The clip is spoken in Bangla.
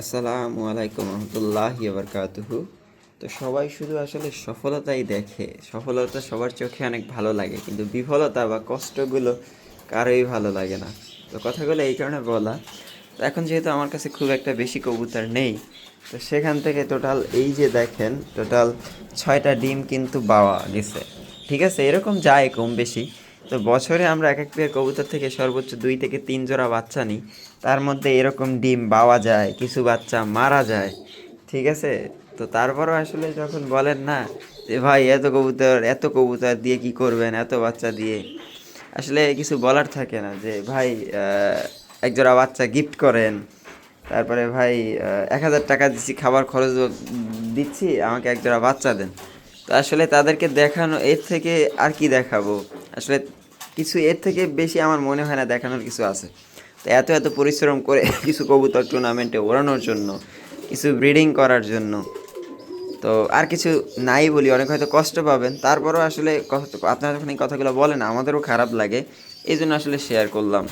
আসসালামু আলাইকুম রহমতুল্লাহ বারকাতুহু। তো সবাই শুধু আসলে সফলতাই দেখে, সফলতা সবার চোখে অনেক ভালো লাগে, কিন্তু বিফলতা বা কষ্টগুলো কারোই ভালো লাগে না। তো কথাগুলো এই কারণে বলা, তো এখন যেহেতু আমার কাছে খুব একটা বেশি কবুতর নেই, তো সেখান থেকে টোটাল এই যে দেখেন, টোটাল ছয়টা ডিম কিন্তু বাওয়া গেছে। ঠিক আছে, এরকম যায় কম বেশি তো বছরে আমরা এক এক কবুতর থেকে সর্বোচ্চ দুই থেকে তিন জোড়া বাচ্চা নিই। তার মধ্যে এরকম ডিম পাওয়া যায়, কিছু বাচ্চা মারা যায়, ঠিক আছে? তো তারপরও আসলে যখন বলেন না যে, ভাই, এত কবুতর এত কবুতর দিয়ে কি করবেন, এত বাচ্চা দিয়ে? আসলে কিছু বলার থাকে না যে, ভাই এক জোড়া বাচ্চা গিফট করেন, তারপরে ভাই এক হাজার টাকা দিচ্ছি, খাবার খরচ দিচ্ছি, আমাকে এক জোড়া বাচ্চা দেন। তো আসলে তাদেরকে দেখানো, এর থেকে আর কি দেখাবো? আসলে কিছু এর থেকে বেশি আমার মনে হয় না দেখানোর কিছু আছে। তো এত এত পরিশ্রম করে কিছু কবুতর টুর্নামেন্টে ওড়ানোর জন্য, কিছু ব্রিডিং করার জন্য। তো আর কিছু নাই বলি, অনেক হয়তো কষ্ট পাবেন। তারপরও আসলে আপনারা যখন এই কথাগুলো বলেন, আমাদেরও খারাপ লাগে। এই জন্য আসলে শেয়ার করলাম।